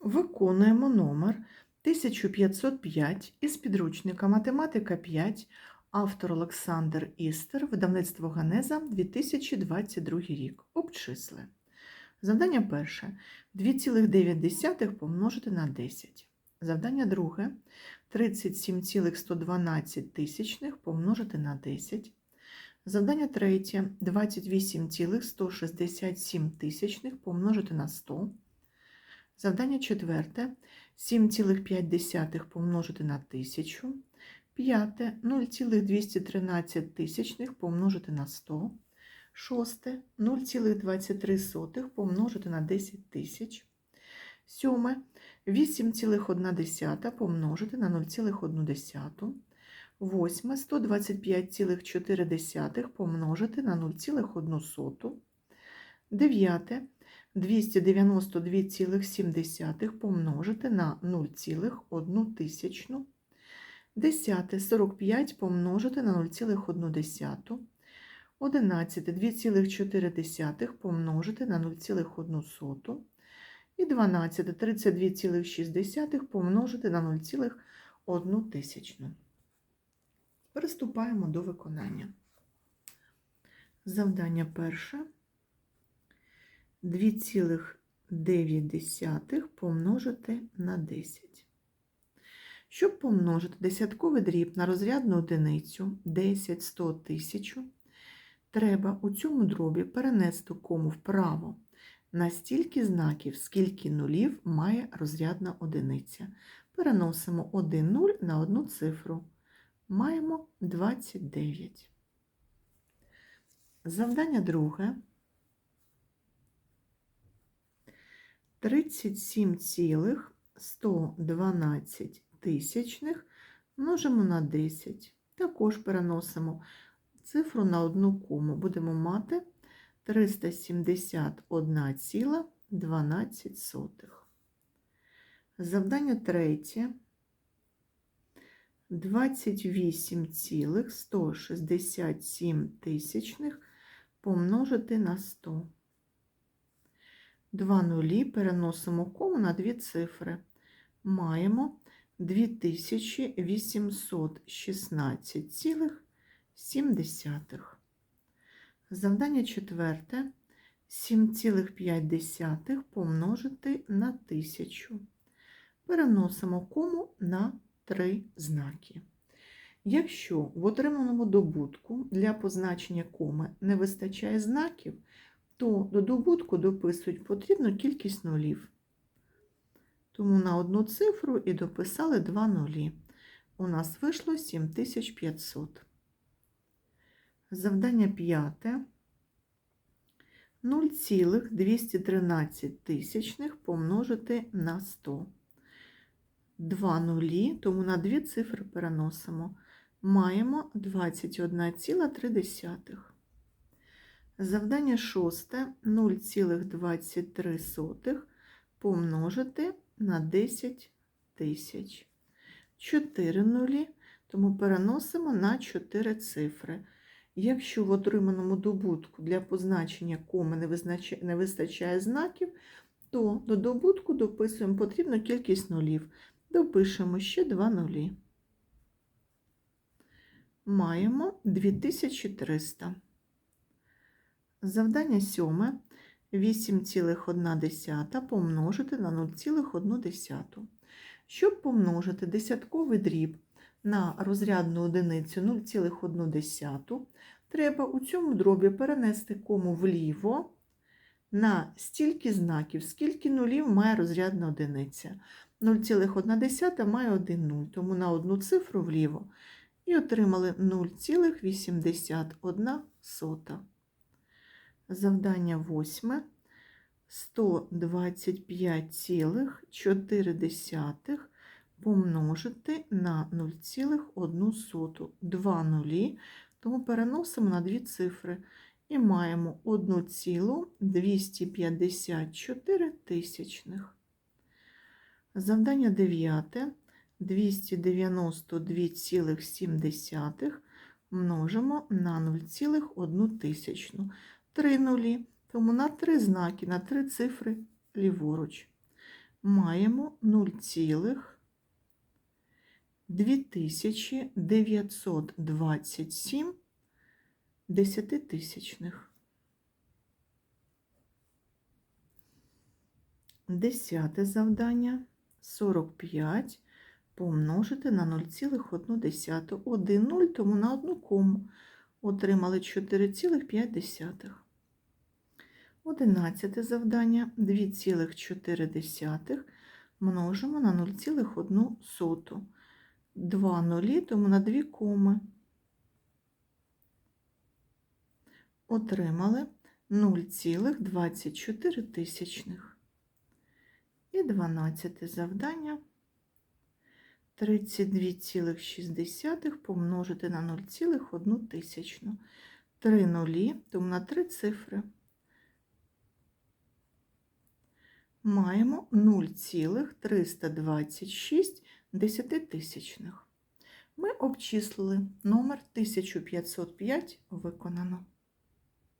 Виконуємо номер 1505 із підручника Математика 5, автор Олександр Істер, видавництво Ганеза, 2022 рік. Обчисли. Завдання перше. 2,9 помножити на 10. Завдання друге. 37,112 тисячних помножити на 10. Завдання третє. 28,167 тисячних помножити на 100. Завдання четверте. 7,5 помножити на 1000. П'яте. 0,213 тисячних помножити на 100. Шосте. 0,23 помножити на 10 тисяч. Сьоме. 8,1 помножити на 0,1. Восьме. 125,4 помножити на 0,1. Дев'яте. 292,7 помножити на 0,1 тисячну. Десяте 45 помножити на 0,1. Одинадцяте 2,4 помножити на 0,1. І 12 32,6 помножити на 0,1 тисячну. Приступаємо до виконання. Завдання перше. 2,9 помножити на 10. Щоб помножити десятковий дріб на розрядну одиницю 10, 100, 1000, треба у цьому дробі перенести кому вправо на стільки знаків, скільки нулів має розрядна одиниця. Переносимо 1 0 на одну цифру. Маємо 29. Завдання друге. 37,112 тисячних множимо на 10. Також переносимо цифру на одну кому. Будемо мати 371,12. Завдання третє. 28,167 тисячних помножити на 100. Два нулі переносимо кому на дві цифри. Маємо 2816,7. Завдання четверте. 7,5 помножити на 1000. Переносимо кому на 3 знаки. Якщо в отриманому добутку для позначення коми не вистачає знаків, то до добутку дописують потрібну кількість нулів. Тому на одну цифру і дописали два нулі. У нас вийшло 7500. Завдання п'яте. 0,213 тисячних помножити на 100. Два нулі, тому на дві цифри переносимо. Маємо 21,3. Завдання шосте 0,23 помножити на 10 тисяч. 4 нулі, тому переносимо на 4 цифри. Якщо в отриманому добутку для позначення коми не, вистачає знаків, то до добутку дописуємо потрібну кількість нулів. Допишемо ще 2 нулі. Маємо 2300. Завдання сьоме 8,1 помножити на 0,1. Щоб помножити десятковий дріб на розрядну одиницю 0,1, треба у цьому дробі перенести кому вліво на стільки знаків, скільки нулів має розрядна одиниця. 0,1 має 1 0, тому на одну цифру вліво і отримали 0,81. Завдання восьме 125,4 помножити на 0,1. Два нулі, тому переносимо на дві цифри і маємо 1,254 тисячних. Завдання дев'яте 292,7 множимо на 0,1 тисячну. Три нулі, тому на три знаки, на три цифри ліворуч. маємо 0,2927 десятитисячних. Десяте завдання 45 помножити на 0,1. 1 0, тому на одну кому отримали 4,5. Одинадцяте завдання 2,4 множимо на 0,1. 2 нулі, тому на 2 коми. Отримали 0,24 тисячних. І 12 завдання 32,6 помножити на 0,1 тисячну. 3 нулі, тому на 3 цифри. Маємо 0,326 десятитисячних. Ми обчислили номер 1505 виконано.